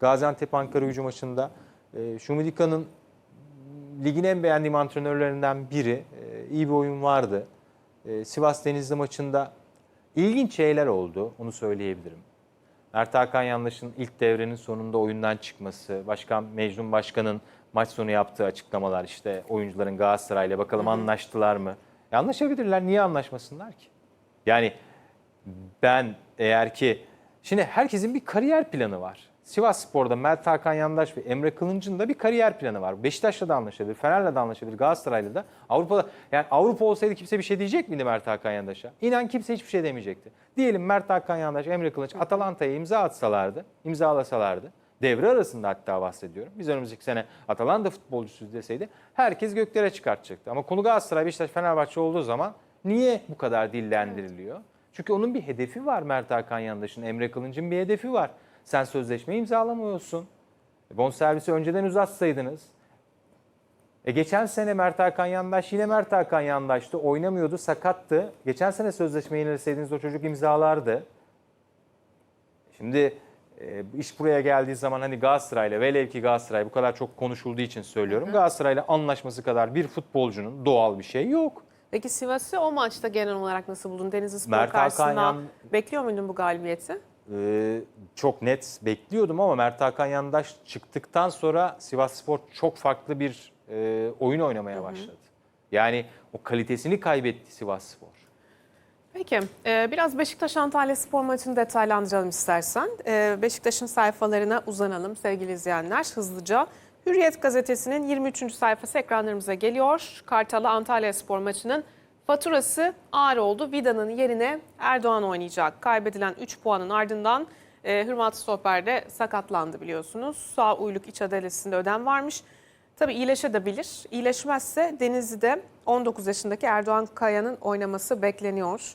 Gaziantep Ankara hücum maçında. E, Şumidika'nın ligin en beğendiğim antrenörlerinden biri. E, iyi bir oyun vardı. E, Sivas Denizli maçında ilginç şeyler oldu. Onu söyleyebilirim. Mert Hakan Yandaş'ın ilk devrenin sonunda oyundan çıkması, Başkan Mecnun Başkan'ın maç sonu yaptığı açıklamalar işte oyuncuların Galatasaray'la bakalım anlaştılar mı? E anlaşabilirler. Niye anlaşmasınlar ki? Yani ben eğer ki şimdi herkesin bir kariyer planı var. Sivas Spor'da Mert Hakan Yandaş ve Emre Kılınç'ın da bir kariyer planı var. Beşiktaş'la da anlaşabilir, Fener'le de anlaşabilir, Galatasaray'la da. Avrupa'da yani Avrupa olsaydı kimse bir şey diyecek miydi Mert Hakan Yandaş'a? İnan kimse hiçbir şey demeyecekti. Diyelim Mert Hakan Yandaş, Emre Kılınç Atalanta'ya imza atsalardı, imzalasalardı. Devre arasında hatta bahsediyorum. Biz önümüzdeki sene Atalanta futbolcusu deseydi herkes göklere çıkartacaktı. Ama konu Galatasaray, Beşiktaş, Fenerbahçe olduğu zaman niye bu kadar dillendiriliyor? Çünkü onun bir hedefi var Mert Hakan Yandaş'ın, Emre Kılınç'ın bir hedefi var. Sen sözleşme imzalamıyorsun. E, Bonservisi önceden uzatsaydınız. E geçen sene Mert Hakan Yandaş yine Mert Hakan Yandaş'tı. Oynamıyordu, sakattı. Geçen sene sözleşme yenileseydiniz o çocuk imzalardı. Şimdi e, iş buraya geldiği zaman hani Galatasaray'la velev ki Galatasaray bu kadar çok konuşulduğu için söylüyorum. Galatasaray'la anlaşması kadar bir futbolcunun doğal bir şey yok. Peki Sivas'ı o maçta genel olarak nasıl buldun? Denizli Spor Mert karşısında bekliyor muydun bu galibiyeti? Ee, çok net bekliyordum ama Mert Hakan Yandaş çıktıktan sonra Sivas Spor çok farklı bir e, oyun oynamaya başladı. Yani o kalitesini kaybetti Sivas Spor. Peki, e, biraz Beşiktaş Antalya Spor maçını detaylandıralım istersen. E, Beşiktaş'ın sayfalarına uzanalım sevgili izleyenler hızlıca. Hürriyet gazetesinin 23. sayfası ekranlarımıza geliyor. Kartal'la Antalya Spor maçının faturası ağır oldu. Vida'nın yerine Erdoğan oynayacak. Kaybedilen 3 puanın ardından e, Hırmat Stoper de sakatlandı biliyorsunuz. Sağ uyluk iç adalesinde ödem varmış. Tabii iyileşebilir. İyileşmezse Denizli'de 19 yaşındaki Erdoğan Kaya'nın oynaması bekleniyor.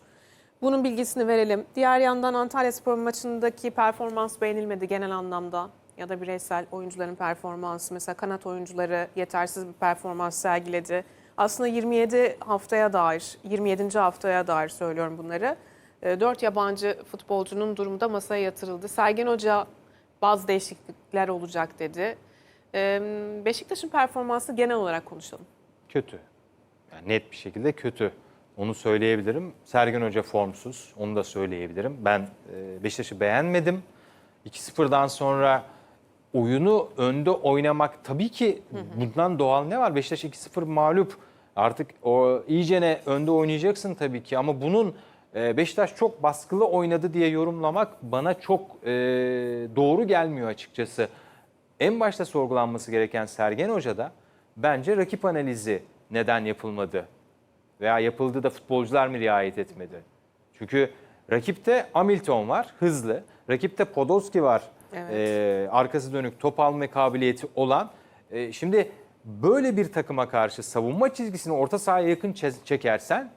Bunun bilgisini verelim. Diğer yandan Antalya Spor maçındaki performans beğenilmedi genel anlamda. Ya da bireysel oyuncuların performansı. Mesela kanat oyuncuları yetersiz bir performans sergiledi. Aslında 27 haftaya dair, 27. haftaya dair söylüyorum bunları. 4 yabancı futbolcunun durumu da masaya yatırıldı. Sergen Hoca bazı değişiklikler olacak dedi. Ee, Beşiktaş'ın performansı genel olarak konuşalım. Kötü. Yani net bir şekilde kötü. Onu söyleyebilirim. Sergen Hoca formsuz. Onu da söyleyebilirim. Ben e, Beşiktaş'ı beğenmedim. 2-0'dan sonra oyunu önde oynamak tabii ki bundan doğal ne var? Beşiktaş 2-0 mağlup. Artık o iyicene önde oynayacaksın tabii ki ama bunun e, Beşiktaş çok baskılı oynadı diye yorumlamak bana çok e, doğru gelmiyor açıkçası. En başta sorgulanması gereken Sergen Hoca'da bence rakip analizi neden yapılmadı veya yapıldı da futbolcular mı riayet etmedi? Çünkü rakipte Hamilton var, hızlı. Rakipte Podolski var, Evet. ee, arkası dönük top alma kabiliyeti olan. Ee, şimdi böyle bir takıma karşı savunma çizgisini orta sahaya yakın çe- çekersen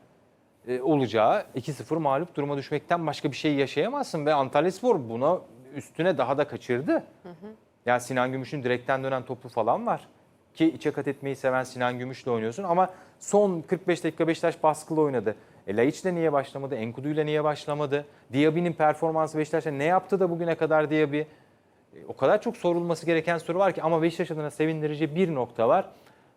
e, olacağı 2-0 mağlup duruma düşmekten başka bir şey yaşayamazsın. Ve Antalyaspor buna üstüne daha da kaçırdı. Yani Sinan Gümüş'ün direkten dönen topu falan var. Ki içe kat etmeyi seven Sinan Gümüş'le oynuyorsun ama son 45 dakika Beşiktaş baskılı oynadı. E Laiç'le niye başlamadı? Enkudu'yla niye başlamadı? Diaby'nin performansı Beşiktaş'ta ne yaptı da bugüne kadar Diaby? E, O kadar çok sorulması gereken soru var ki ama Beşiktaş adına sevindirici bir nokta var.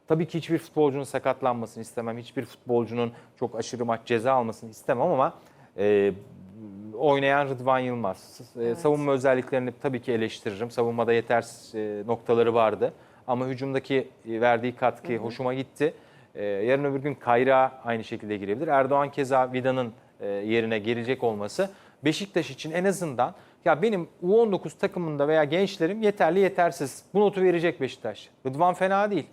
Tabii ki hiçbir futbolcunun sakatlanmasını istemem. Hiçbir futbolcunun çok aşırı maç ceza almasını istemem ama e, oynayan Rıdvan Yılmaz. E, Savunma özelliklerini tabii ki eleştiririm. Savunmada yetersiz e, noktaları vardı. Ama hücumdaki verdiği katkı hoşuma gitti. Yarın öbür gün Kayra aynı şekilde girebilir. Erdoğan keza Vida'nın yerine gelecek olması Beşiktaş için en azından ya benim U19 takımında veya gençlerim yeterli yetersiz. Bu notu verecek Beşiktaş. Rıdvan fena değil.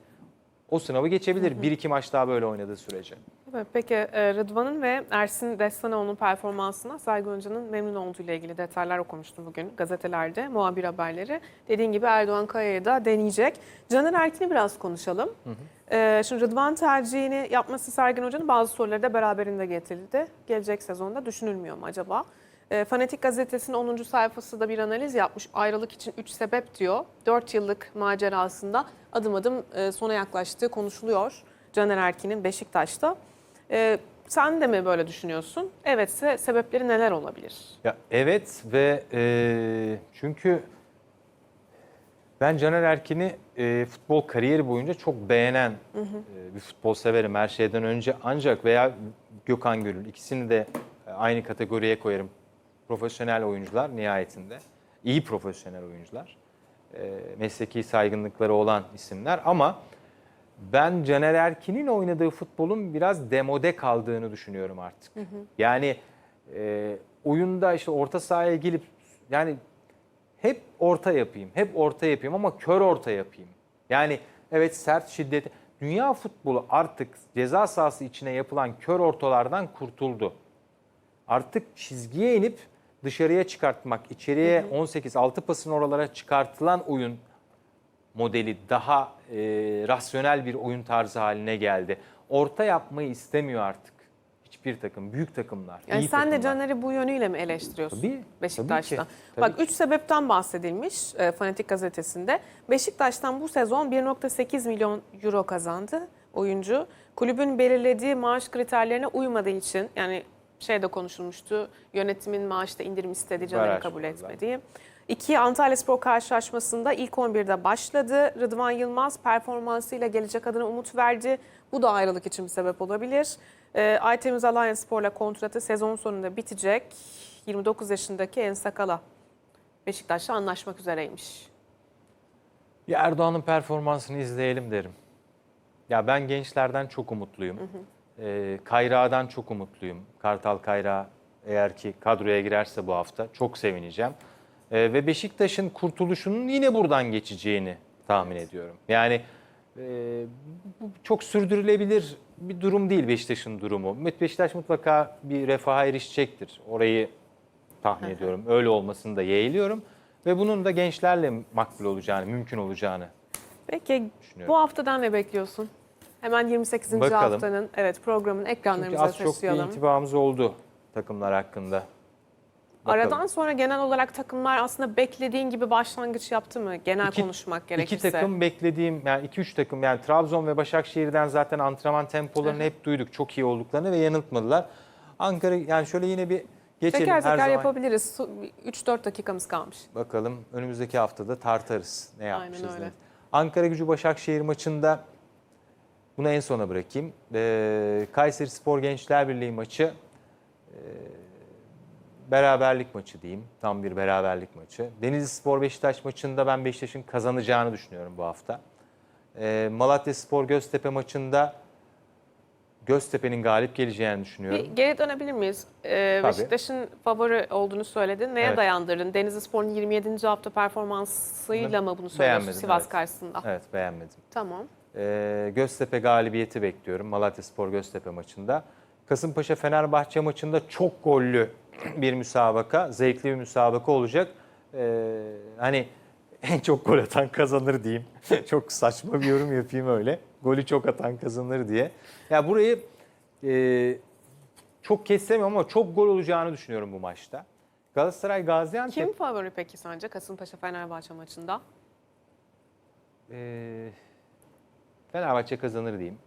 O sınavı geçebilir. Bir iki maç daha böyle oynadığı sürece. Evet, Peki e, Rıdvan'ın ve Ersin Destanoğlu'nun performansına Sergen Hoca'nın memnun olduğu ile ilgili detaylar okumuştum bugün gazetelerde, muhabir haberleri. Dediğin gibi Erdoğan Kaya'yı da deneyecek. Caner Erkin'i biraz konuşalım. E, şimdi Rıdvan tercihini yapması Sergen Hoca'nın bazı soruları da beraberinde getirdi. Gelecek sezonda düşünülmüyor mu acaba? E, Fanatik gazetesinin 10. sayfası da bir analiz yapmış. Ayrılık için 3 sebep diyor. 4 yıllık macerasında adım adım e, sona yaklaştığı konuşuluyor. Caner Erkin'in Beşiktaş'ta. E, sen de mi böyle düşünüyorsun? Evetse sebepleri neler olabilir? Ya evet ve e, çünkü Ben Caner Erkin'i e, futbol kariyeri boyunca çok beğenen e, bir futbol severim her şeyden önce. Ancak veya Gökhan Gönül ikisini de e, aynı kategoriye koyarım. Profesyonel oyuncular nihayetinde. İyi profesyonel oyuncular. E, mesleki saygınlıkları olan isimler ama ben Caner Erkin'in oynadığı futbolun biraz demode kaldığını düşünüyorum artık. Yani e, oyunda işte orta sahaya gelip yani hep orta yapayım, hep orta yapayım ama kör orta yapayım. Yani evet sert şiddet. Dünya futbolu artık ceza sahası içine yapılan kör ortalardan kurtuldu. Artık çizgiye inip dışarıya çıkartmak, içeriye 18 6 pasın oralara çıkartılan oyun modeli daha e, rasyonel bir oyun tarzı haline geldi. Orta yapmayı istemiyor artık hiçbir takım, büyük takımlar. Yani iyi sen de takımlar. Caner'i bu yönüyle mi eleştiriyorsun Tabii, Beşiktaş'ta? tabii ki, tabii Bak ki. üç sebepten bahsedilmiş e, Fanatik gazetesinde. Beşiktaş'tan bu sezon 1.8 milyon euro kazandı oyuncu. Kulübün belirlediği maaş kriterlerine uymadığı için yani şeyde konuşulmuştu. Yönetimin maaşta indirim istedi Caner'i Baraj kabul etmediği. İki Antalya Spor karşılaşmasında ilk 11'de başladı. Rıdvan Yılmaz performansıyla gelecek adına umut verdi. Bu da ayrılık için bir sebep olabilir. Ee, Aytemiz Alanya Spor'la kontratı sezon sonunda bitecek. 29 yaşındaki Ensakala Beşiktaş'la anlaşmak üzereymiş. Bir Erdoğan'ın performansını izleyelim derim. Ya ben gençlerden çok umutluyum. Ee, Kayra'dan çok umutluyum. Kartal Kayra eğer ki kadroya girerse bu hafta çok sevineceğim. Ee, ve Beşiktaş'ın kurtuluşunun yine buradan geçeceğini tahmin ediyorum. Yani e, bu çok sürdürülebilir bir durum değil Beşiktaş'ın durumu. Beşiktaş mutlaka bir refaha erişecektir. Orayı tahmin ediyorum. Öyle olmasını da yeğliyorum. Ve bunun da gençlerle makbul olacağını, mümkün olacağını Peki bu haftadan ne bekliyorsun? Hemen 28. Bakalım. haftanın evet programın Çünkü ekranlarımıza az çok bir taşıyalım. intibamız oldu takımlar hakkında. Bakalım. Aradan sonra genel olarak takımlar aslında beklediğin gibi başlangıç yaptı mı? Genel İki- konuşmak gerekirse. İki takım beklediğim yani iki üç takım yani Trabzon ve Başakşehir'den zaten antrenman tempolarını hep duyduk. Çok iyi olduklarını ve yanıltmadılar. Ankara yani şöyle yine bir geçelim Teker her teker zaman. yapabiliriz. 3-4 dakikamız kalmış. Bakalım önümüzdeki haftada tartarız ne Aynen yapmışız. öyle. ne. Ankara Gücü Başakşehir maçında bunu en sona bırakayım. Ee, Kayseri Spor Gençler Birliği maçı e, beraberlik maçı diyeyim. Tam bir beraberlik maçı. Denizli Spor Beşiktaş maçında ben Beşiktaş'ın kazanacağını düşünüyorum bu hafta. Ee, Malatya Spor Göztepe maçında Göztepe'nin galip geleceğini düşünüyorum. Bir geri dönebilir miyiz? Ee, Tabii. Beşiktaş'ın favori olduğunu söyledin. Neye Evet. dayandırdın? Denizli Spor'un 27. hafta performansıyla mı bunu söylüyorsun Sivas evet. karşısında? Evet beğenmedim. Tamam. Ee, Göztepe galibiyeti bekliyorum Malatya Spor Göztepe maçında. Kasımpaşa Fenerbahçe maçında çok gollü bir müsabaka, zevkli bir müsabaka olacak. Ee, hani en çok gol atan kazanır diyeyim. çok saçma bir yorum yapayım öyle. Golü çok atan kazanır diye. Ya burayı e, çok kesemiyorum ama çok gol olacağını düşünüyorum bu maçta. Galatasaray Gaziantep Kim favori peki sence Kasımpaşa Fenerbahçe maçında? Ee, Fenerbahçe kazanır diyeyim.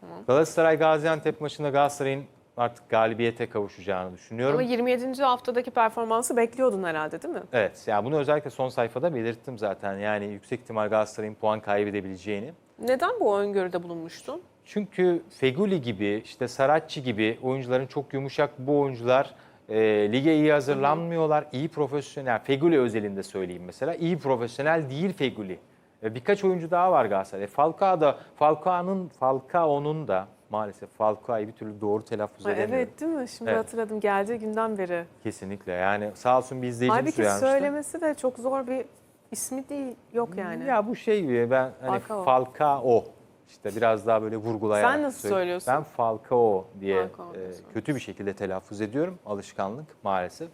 Tamam. Galatasaray Gaziantep maçında Galatasaray'ın artık galibiyete kavuşacağını düşünüyorum. Ama 27. haftadaki performansı bekliyordun herhalde değil mi? Evet, yani bunu özellikle son sayfada belirttim zaten. Yani yüksek ihtimal Galatasaray'ın puan kaybedebileceğini. Neden bu öngörüde bulunmuştun? Çünkü Feguli gibi, işte Saratçı gibi oyuncuların çok yumuşak bu oyuncular e, lige iyi hazırlanmıyorlar. iyi profesyonel, Feguli özelinde söyleyeyim mesela. iyi profesyonel değil Feguli. E, birkaç oyuncu daha var Galatasaray'da. Falcao da, Falcao'nun Falcao'nun da maalesef Falcao'yu bir türlü doğru telaffuz Ay, edemiyorum. evet değil mi? Şimdi Evet. hatırladım geldiği günden beri. Kesinlikle yani sağ olsun bir izleyicimiz Halbuki uyarmıştı. söylemesi de çok zor bir ismi değil. Yok yani. Ya bu şey gibi ben hani Falcao. Falcao. işte biraz daha böyle vurgulayarak. Sen nasıl söyleyeyim. söylüyorsun? Ben Falcao diye Falcao e, kötü bir şekilde telaffuz ediyorum. Alışkanlık maalesef.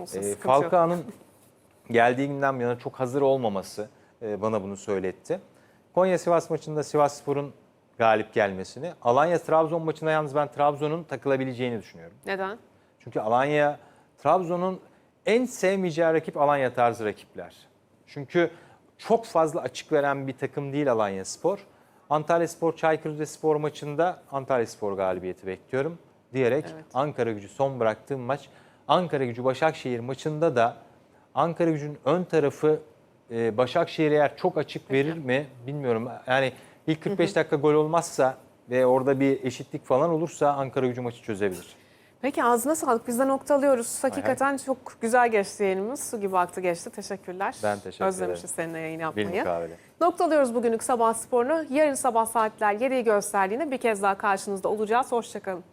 Olsun, E. Falcao'nun geldiği günden bu yana çok hazır olmaması bana bunu söyletti. Konya Sivas maçında Sivasspor'un galip gelmesini. Alanya Trabzon maçında yalnız ben Trabzon'un takılabileceğini düşünüyorum. Neden? Çünkü Alanya, Trabzon'un en sevmeyeceği rakip Alanya tarzı rakipler. Çünkü çok fazla açık veren bir takım değil Alanya Spor. Antalya Spor, Çaykur Rizespor maçında Antalya Spor galibiyeti bekliyorum diyerek Evet. Ankara gücü son bıraktığım maç. Ankara gücü Başakşehir maçında da Ankara gücünün ön tarafı e, Başakşehir eğer çok açık verir mi bilmiyorum. Yani ilk 45 dakika gol olmazsa ve orada bir eşitlik falan olursa Ankara gücü maçı çözebilir. Peki ağzına sağlık. Biz de noktalıyoruz. Hakikaten çok güzel geçti yayınımız. Su gibi aktı geçti. Teşekkürler. Ben teşekkür Özlemişiz ederim. seninle yayın yapmayı. mukavele. Noktalıyoruz bugünlük sabah sporunu. Yarın sabah saatler 7'yi gösterdiğinde bir kez daha karşınızda olacağız. Hoşçakalın.